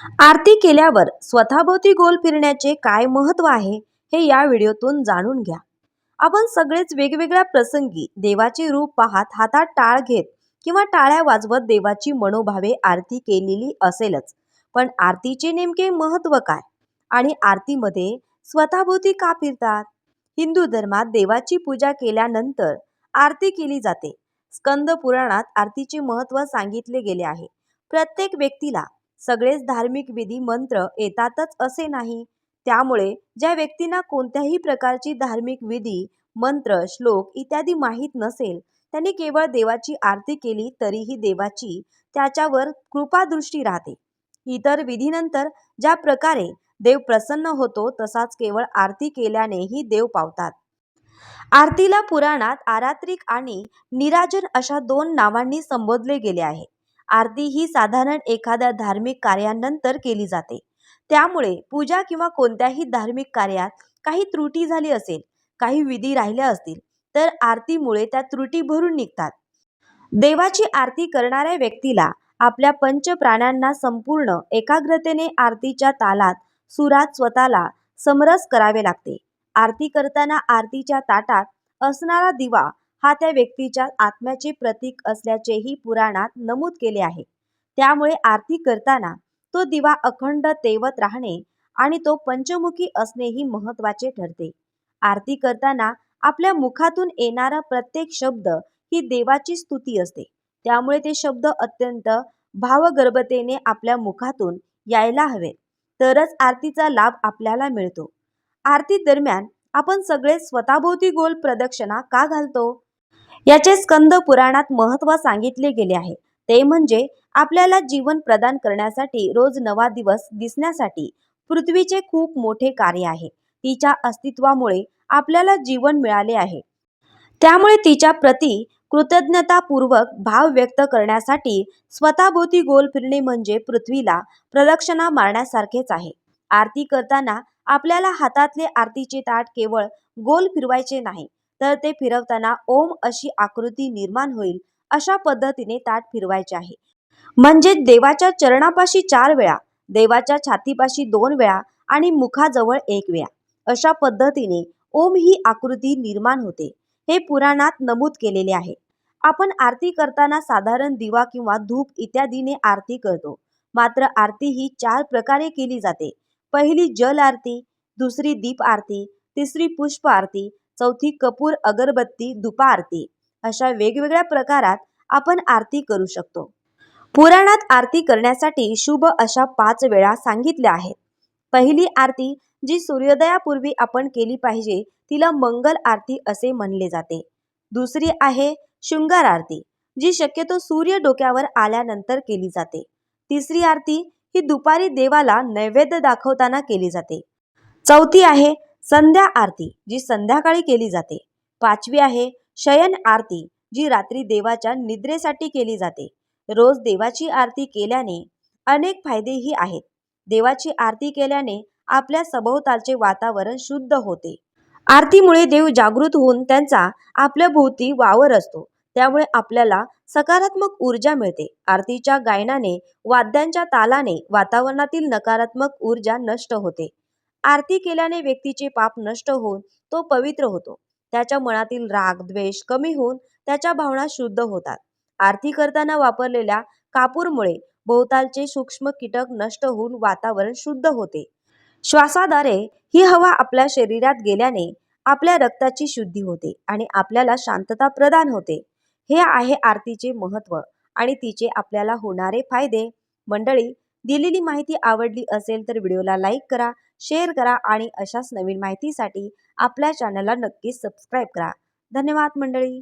आरती केल्यावर स्वतःभोवती गोल फिरण्याचे काय महत्त्व आहे हे या व्हिडिओतून जाणून घ्या. आपण सगळेच वेगवेगळ्या प्रसंगी देवाचे रूप पाहत हातात टाळ घेत किंवा टाळ्या वाजवत देवाची मनोभावे आरती केलेली असेलच पण आरतीचे नेमके महत्त्व काय? आणि आरतीमध्ये स्वतःभोवती का फिरतात? हिंदू धर्मात देवाची पूजा केल्यानंतर आरती केली जाते. स्कंद पुराणात आरतीचे महत्त्व सांगितले गेले आहे. प्रत्येक व्यक्तीला सगळेच धार्मिक विधी मंत्र येतातच असे नाही. त्यामुळे ज्या व्यक्तींना कोणत्याही प्रकारची धार्मिक विधी मंत्र श्लोक इत्यादी माहीत नसेल त्यांनी केवळ देवाची आरती केली तरीही देवाची त्याच्यावर कृपादृष्टी राहते. इतर विधीनंतर ज्या प्रकारे देव प्रसन्न होतो तसाच केवळ आरती केल्यानेही देव पावतात. आरतीला पुराणात आरात्रिक आणि निराजन अशा दोन नावांनी संबोधले गेले आहे. आरती ही साधारण एखाद्या धार्मिक कार्यानंतर केली जाते. त्यामुळे पूजा किंवा कोणत्याही धार्मिक कार्यात काही त्रुटी झाली असेल काही विधी राहिल्या असतील तर आरतीमुळे त्या त्रुटी भरून निघतात. देवाची आरती करणाऱ्या व्यक्तीला आपल्या पंच प्राण्यांना संपूर्ण एकाग्रतेने आरतीच्या तालात सुरात स्वतःला समरस करावे लागते. आरती करताना आरतीच्या ताटात असणारा दिवा हा त्या व्यक्तीच्या आत्म्याचे प्रतीक असल्याचेही पुराणात नमूद केले आहे. त्यामुळे आरती करताना तो दिवा अखंड तेवत राहणे आणि तो पंचमुखी असणेही महत्त्वाचे ठरते. आरती करताना आपल्या मुखातून येणारा प्रत्येक शब्द ही देवाची स्तुती असते. त्यामुळे ते शब्द अत्यंत भावगर्भतेने आपल्या मुखातून यायला हवे तरच आरतीचा लाभ आपल्याला मिळतो. आरती दरम्यान आपण सगळे स्वतःभोवती गोल प्रदक्षिणा का घालतो? याचे स्कंद पुराणात महत्त्व सांगितले गेले आहे. ते म्हणजे आपल्याला जीवन प्रदान करण्यासाठी रोज नवा दिवस दिसण्यासाठी पृथ्वीचे खूप मोठे कार्य आहे. तिच्या अस्तित्वामुळे आपल्याला जीवन मिळाले आहे. त्यामुळे तिच्या प्रती कृतज्ञतापूर्वक भाव व्यक्त करण्यासाठी स्वतःभोवती गोल फिरणे म्हणजे पृथ्वीला प्रदक्षिणा मारण्यासारखेच आहे. आरती करताना आपल्याला हातातले आरतीचे ताट केवळ गोल फिरवायचे नाही तर ते फिरवताना ओम अशी आकृती निर्माण होईल अशा पद्धतीने ताट फिरवायचे आहे. म्हणजे देवाच्या चरणापाशी चार वेळा देवाच्या छातीपाशी दोन वेळा आणि मुखाजवळ एक वेळा. अशा पद्धतीने ओम ही आकृती निर्माण होते. हे पुराणात नमूद केलेले आहे. आपण आरती करताना साधारण दिवा किंवा धूप इत्यादीने आरती करतो. मात्र आरती ही चार प्रकारे केली जाते. पहिली जल आरती दुसरी दीप आरती तिसरी पुष्प आरती चौथी कपूर अगरबत्ती दुपा आरती अशा वेगवेगळ्या प्रकारात आपण आरती करू शकतो. पुराणात आरती करण्यासाठी शुभ अशा पाच वेळा सांगितल्या आहेत. पहिली आरती जी सूर्योदयापूर्वी आपण केली पाहिजे तिला मंगल आरती असे म्हणले जाते. दुसरी आहे शृंगार आरती जी शक्यतो सूर्य डोक्यावर आल्यानंतर केली जाते. तिसरी आरती ही दुपारी देवाला नैवेद्य दाखवताना केली जाते. चौथी आहे संध्या आरती जी संध्याकाळी केली जाते. पाचवी आहे शयन आरती जी रात्री देवाच्या निद्रेसाठी केली जाते. रोज देवाची आरती केल्याने अनेक फायदेही आहेत. देवाची आरती केल्याने आपल्या सभोवतालचे वातावरण शुद्ध होते. आरतीमुळे देव जागृत होऊन त्यांचा आपल्या भोवती वावर असतो. त्यामुळे आपल्याला सकारात्मक ऊर्जा मिळते. आरतीच्या गायनाने वाद्यांच्या तालाने वातावरणातील नकारात्मक ऊर्जा नष्ट होते. आरती केल्याने व्यक्तीचे पाप नष्ट होऊन तो पवित्र होतो. त्याच्या मनातील राग द्वेष कमी होऊन त्याच्या भावना शुद्ध होतात. आरती करताना वापरलेल्या कापूरमुळे भोवतालचे सूक्ष्म कीटक नष्ट होऊन वातावरण शुद्ध होते. श्वासाद्वारे ही हवा आपल्या शरीरात गेल्याने आपल्या रक्ताची शुद्धी होते आणि आपल्याला शांतता प्रदान होते. हे आहे आरतीचे महत्त्व आणि तिचे आपल्याला होणारे फायदे. मंडळी दिलेली माहिती आवडली असेल तर व्हिडिओला लाईक करा शेअर करा आणि अशाच नवीन माहितीसाठी आपल्या चॅनलला नक्कीच सबस्क्राईब करा. धन्यवाद मंडळी.